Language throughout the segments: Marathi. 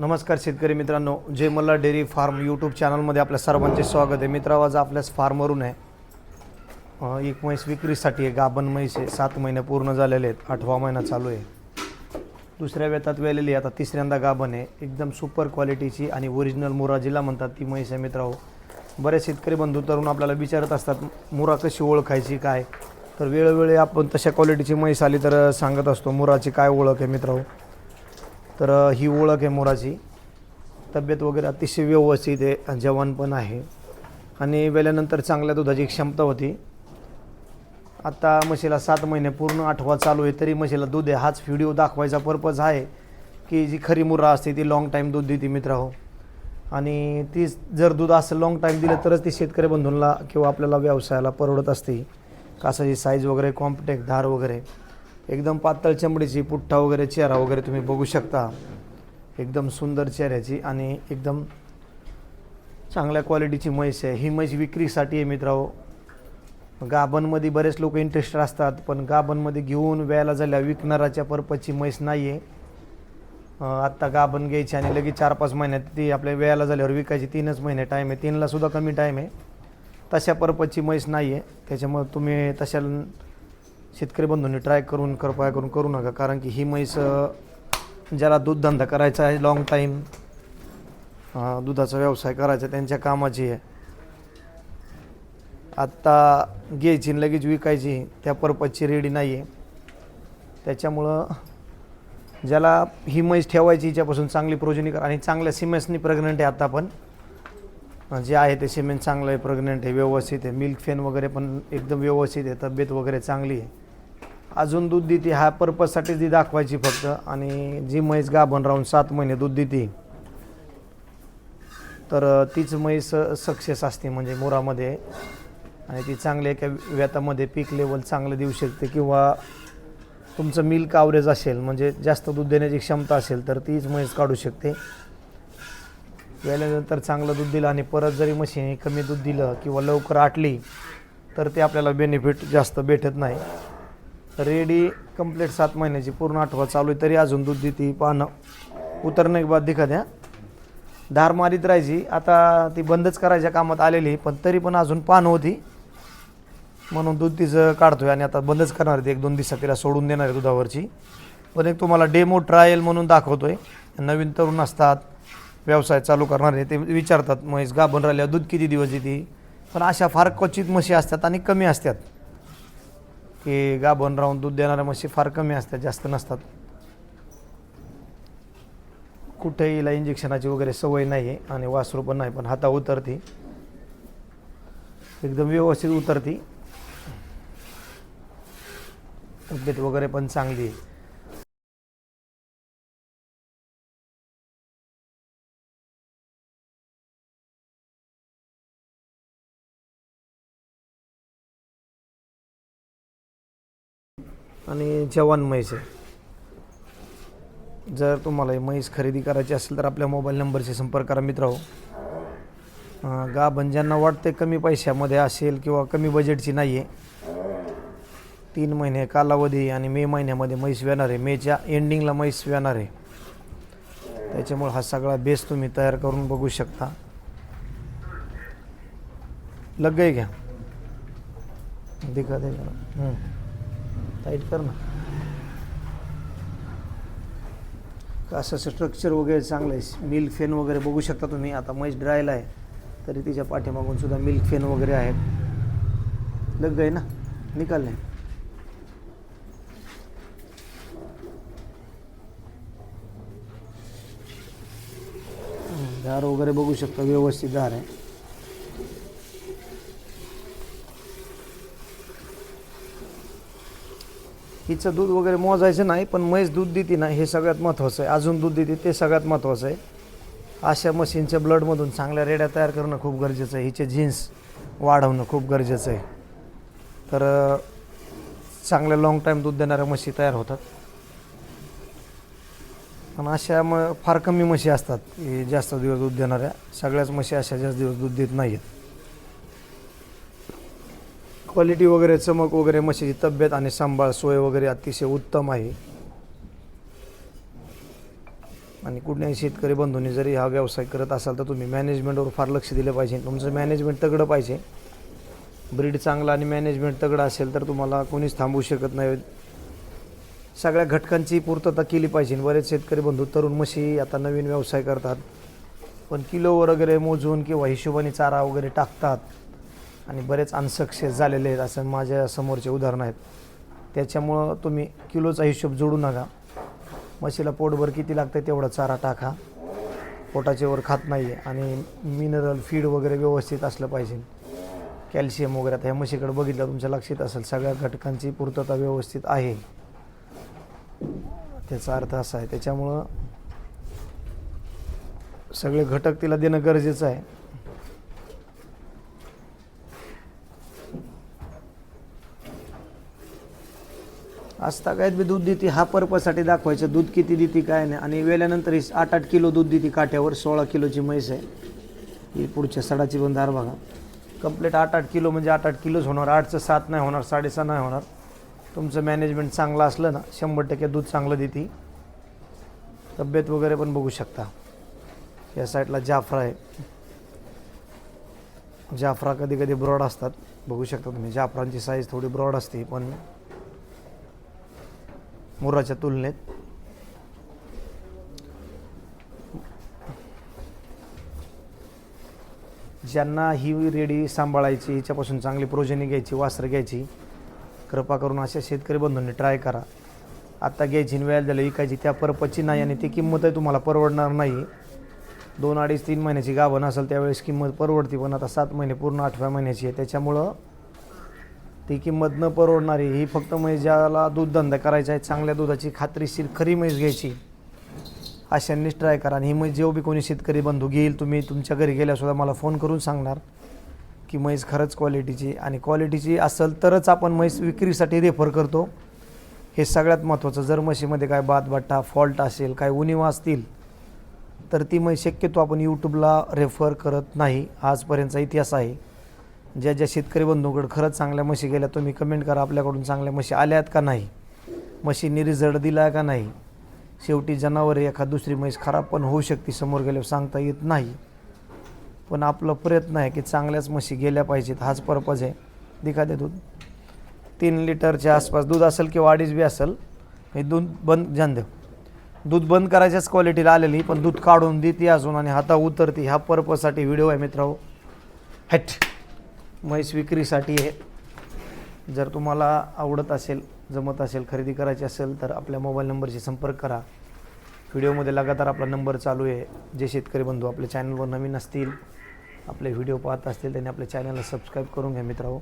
नमस्कार शेतकरी मित्रांनो जय मला डेअरी फार्म यूट्यूब चॅनलमध्ये आपल्या सर्वांचे स्वागत आहे. मित्रावाज आपल्याच फार्मवरून आहे. एक म्हैस विक्रीसाठी आहे. गाभण म्हैस आहे. सात महिने पूर्ण झालेले आहेत. आठवा महिना चालू आहे. दुसऱ्या वेतात वेलेली आहे. आता तिसऱ्यांदा गाभण आहे. एकदम सुपर क्वालिटीची आणि ओरिजिनल मुरा जिला म्हणतात ती म्हैस आहे मित्रांनो. बरेच शेतकरी बंधू तरुण आपल्याला विचारत असतात मुरा कशी ओळखायची काय? तर वेळोवेळी आपण तशा क्वालिटीची म्हैस आली तर सांगत असतो मुराची काय ओळख आहे मित्रांनो? तर ही ओळख आहे मोराची. तब्येत वगैरे अतिशय व्यवस्थित आहे जवान पण आहे. आणि वेल्यानंतर चांगल्या दुधाची क्षमता होती. आत्ता म्हशीला सात महिने पूर्ण आठवा चालू आहे तरी म्हशीला दूध आहे. हाच व्हिडिओ दाखवायचा पर्पज आहे की जी खरी मुर्रा असते ती लाँग टाईम दूध देते मित्र हो. आणि ती जर दूध असं लाँग टाईम दिलं तरच ती शेतकरी बंधूंना किंवा आपल्याला व्यवसायाला परवडत असते. कासाची साईज वगैरे कॉम्पॅक्ट धार वगैरे. एकदम पातळ चमडीची पुठ्ठा वगैरे चेहरा वगैरे तुम्ही बघू शकता. एकदम सुंदर चेहऱ्याची आणि एकदम चांगल्या क्वालिटीची म्हैस आहे. ही म्हैस विक्रीसाठी आहे मित्रांनो. गाभणमध्ये बरेच लोक इंटरेस्टेड असतात पण गाभणमध्ये घेऊन व्यायला झाल्या विकणाराच्या पर्पजची म्हैस नाही आहे आत्ता गाभण घ्यायची आणि लगेच चार पाच महिन्यात ती आपल्या वेळाला झाल्यावर विकायची तीनच महिने टाईम आहे. तीनलासुद्धा कमी टाईम आहे. तशा पर्पजची म्हैस नाही आहे त्याच्यामुळे तुम्ही तशा शेतकरी बंधूंनी ट्राय करून कृपया करून करू नका. कारण की ही म्हैस ज्याला दूधधंदा करायचा आहे लाँग टाईम दुधाचा व्यवसाय करायचा त्यांच्या कामाची आहे. आत्ता घ्यायची लगेच विकायची त्या पर्पजची रेडी नाही आहे त्याच्यामुळं ज्याला ही म्हैस ठेवायची हिच्यापासून चांगली प्रोजनी करा. आणि चांगल्या सिमेंट्सनी प्रेग्नंट आहे आता पण. जे आहे ते सिमेंट चांगलं आहे प्रेग्नंट आहे व्यवस्थित आहे. मिल्क फेन वगैरे पण एकदम व्यवस्थित आहे तब्येत वगैरे चांगली आहे. अजून दूध देते ह्या पर्पजसाठीच ती दाखवायची फक्त. आणि जी म्हैस गाभण राहून सात महिने दूध देते. तर तीच म्हैस सक्सेस असते म्हणजे मोरामध्ये. आणि ती चांगल्या एका व्यातामध्ये पीक लेवल चांगलं देऊ शकते किंवा तुमचं मिल्क आवरेज असेल म्हणजे जास्त दूध देण्याची क्षमता असेल तर तीच म्हैस काढू शकते. वेळेनंतर चांगलं दूध दिलं आणि परत जरी म्हशीने कमी दूध दिलं किंवा लवकर आटली तर ते आपल्याला बेनिफिट जास्त भेटत नाही. रेडी कंप्लीट सात महिन्याची पूर्ण आठवा चालू आहे तरी अजून दूध देते पानं. उतरणे बाद दिखा द्या धार मारीत राहायची आता ती बंदच करायच्या कामात आलेली पण तरी पण अजून पानं होती. म्हणून दूध तिचं काढतोय आणि आता बंदच करणार आहे एक दोन दिवसात तिला सोडून देणार आहे दुधावरची. पण एक तुम्हाला डेमो ट्रायल म्हणून दाखवतोय. नवीन तरुण असतात व्यवसाय चालू करणारे ते विचारतात म्हैस गाभण राहिल्या दूध किती दिवस देते? पण अशा फार क्वचित म्हशी असतात आणि कमी असतात. की गाभण राहून दूध देणाऱ्या म्हशी फार कमी असतात जास्त नसतात. कुठेही हिला इंजेक्शनाची वगैरे सवय नाही आहे आणि वासरू पण नाही पण हाता उतरती. एकदम व्यवस्थित उतरती. तब्येत वगैरे पण चांगली आहे. आणि जवान म्हैस आहे. जर तुम्हाला ही म्हैस खरेदी करायची असेल तर आपल्या मोबाईल नंबरशी संपर्क करा मित्रांनो हो. गाभण ज्यांना वाटते कमी पैशामध्ये असेल किंवा कमी बजेटची नाही आहे तीन महिने कालावधी आणि मे महिन्यामध्ये म्हैस येणार आहे मेच्या एंडिंगला म्हैस येणार आहे त्याच्यामुळे हा सगळा बेस तुम्ही तयार करून बघू शकता. लग गई घ्या. दिखा दे टाईट कर ना. असं स्ट्रक्चर वगैरे चांगलं आहे? मिल्क फेन वगैरे बघू शकता तुम्ही. आता मैच ड्रायला आहे. तरी तिच्या पाठीमागून सुद्धा मिल्क फेन वगैरे आहेत. लग गए ना? निकालले दार वगैरे बघू शकता. व्यवस्थित दार आहे. हिचं दूध वगैरे मोजायचं नाही पण म्हैस दूध देते ना हे सगळ्यात महत्त्वाचं आहे. अजून दूध देते ते सगळ्यात महत्त्वाचं आहे. अशा मशीनच्या ब्लडमधून चांगल्या रेड्या तयार करणं खूप गरजेचं आहे. हिचे जीन्स वाढवणं खूप गरजेचं आहे. तर चांगल्या लाँग टाईम दूध देणाऱ्या म्हशी तयार होतात. पण अशा म फार कमी म्हशी असतात जास्त दिवस दूध देणाऱ्या. सगळ्याच म्हशी अशा जास्त दिवस दूध देत नाही आहेत क्वालिटी वगैरे चमक वगैरे म्हशीची तब्येत आणि सांभाळ सोय वगैरे अतिशय उत्तम आहे. आणि कुठल्याही शेतकरी बंधूंनी जरी हा व्यवसाय करत असाल तर तुम्ही मॅनेजमेंटवर फार लक्ष दिलं पाहिजे. तुमचं मॅनेजमेंट तगडं पाहिजे. ब्रीड चांगला आणि मॅनेजमेंट तगडं असेल तर तुम्हाला कोणीच थांबवू शकत नाही. सगळ्या घटकांची पूर्तता केली पाहिजे. बरेच शेतकरी बंधू तरुण म्हशी आता नवीन व्यवसाय करतात. पण किलो वगैरे मोजून किंवा हिशोबाने चारा वगैरे टाकतात. आणि बरेच अनसक्सेस झालेले आहेत असं माझ्या समोरचे उदाहरणं आहेत. त्याच्यामुळं तुम्ही किलोचा हिशोब जोडू नका. म्हशीला पोटभर किती लागतं तेवढा चारा टाका. पोटाचे वर खात नाही आहे आणि मिनरल फीड वगैरे व्यवस्थित असलं पाहिजे. कॅल्शियम वगैरे आता ह्या म्हशीकडे बघितलं तुमच्या लक्षात असेल सगळ्या घटकांची पूर्तता व्यवस्थित आहे. त्याचा अर्थ असा आहे त्याच्यामुळं सगळे घटक तिला देणं गरजेचं आहे. असता काय? बी दूध देते. हा पर्पजसाठी दाखवायचं. दूध किती देते काय नाही. आणि वेल्यानंतर ही आठ आठ किलो दूध देते काठ्यावर. सोळा किलोची म्हैस आहे. ही पुढच्या सडाची पण दार बघा. कंप्लीट आठ आठ किलो म्हणजे आठ आठ किलोच होणार. आठचं सात नाही होणार साडेसहा नाही होणार. तुमचं मॅनेजमेंट चांगलं असलं ना शंभर टक्के दूध चांगलं देते. तब्येत वगैरे पण बघू शकता. या साईडला जाफरा आहे. जाफरा कधी कधी ब्रॉड असतात. बघू शकता तुम्ही. जाफरांची साईज थोडी ब्रॉड असते पण मुराच्या तुलनेत. ज्यांना ही रेडी सांभाळायची हिच्यापासून चांगली प्रोजेनी घ्यायची वासरं घ्यायची कृपा करून अशा शेतकरी बंधूंनी ट्राय करा. आत्ता घ्यायची वेळ झाली विकायची त्या परपची नाही आणि ती किंमतही तुम्हाला परवडणार नाही. दोन अडीच तीन महिन्याची गाभण असेल त्यावेळेस किंमत परवडते पण आता सात महिने पूर्ण आठव्या महिन्याची आहे. त्याच्यामुळं ती किंमत न परवडणारी ही फक्त म्हैस ज्याला दूध धंदा करायचा आहे चांगल्या दुधाची खात्रीशीर खरी म्हैस घ्यायची अशांनीच ट्राय करा. आणि ही म्हैस जेव्हा बी कोणी शेतकरी बंधू घेईल तुम्ही तुमच्या घरी गेल्यासुद्धा मला फोन करून सांगणार की म्हैस खरंच क्वालिटीची आणि क्वालिटीची असेल तरच आपण म्हैस विक्रीसाठी रेफर करतो. हे सगळ्यात महत्त्वाचं जर म्हशीमध्ये काय बादबाटा फॉल्ट असेल काय उणीवा असतील तर ती म्हैस शक्यतो आपण यूट्यूबला रेफर करत नाही. आजपर्यंतचा इतिहास आहे. ज्या ज्या शेतकरी बंधूंकडे खरंच चांगल्या म्हशी गेल्या तुम्ही कमेंट करा आपल्याकडून चांगल्या म्हशी आल्यात का नाही? म्हशी रिझल्ट दिला का नाही? शेवटी जनावर एखाद दुसरी म्हैस खराब पण होऊ शकते समोर गेल्यावर सांगता येत नाही. पण आपला प्रयत्न आहे की चांगल्याच म्हशी गेल्या पाहिजेत हाच पर्पज आहे. दिखा दे दूध. तीन लिटरच्या आसपास दूध असेल किंवा अडीच बी असेल हे दूध बंद जाण दे. दूध बंद करायच्याच क्वालिटीला आलेली पण दूध काढून देते अजून आणि हाता उतरते. ह्या पर्पजसाठी व्हिडिओ आहे मित्रांनो. हॅट. म्हैस विक्रीसाठी आहे. जर तुम्हाला आवडत असेल जमत असेल खरेदी करायची असेल तर आपल्या मोबाईल नंबरशी संपर्क करा. व्हिडिओमध्ये लगातार आपला नंबर चालू आहे. जे शेतकरी बंधू आपल्या चॅनलवर नवीन असतील आपले व्हिडिओ पाहत असतील त्यांनी आपल्या चॅनलला सबस्क्राईब करून घ्या मित्रांनो.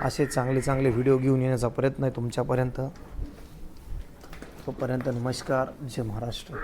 असे चांगले चांगले व्हिडिओ घेऊन येण्याचा प्रयत्न आहे तुमच्यापर्यंत. तोपर्यंत नमस्कार. जय महाराष्ट्र.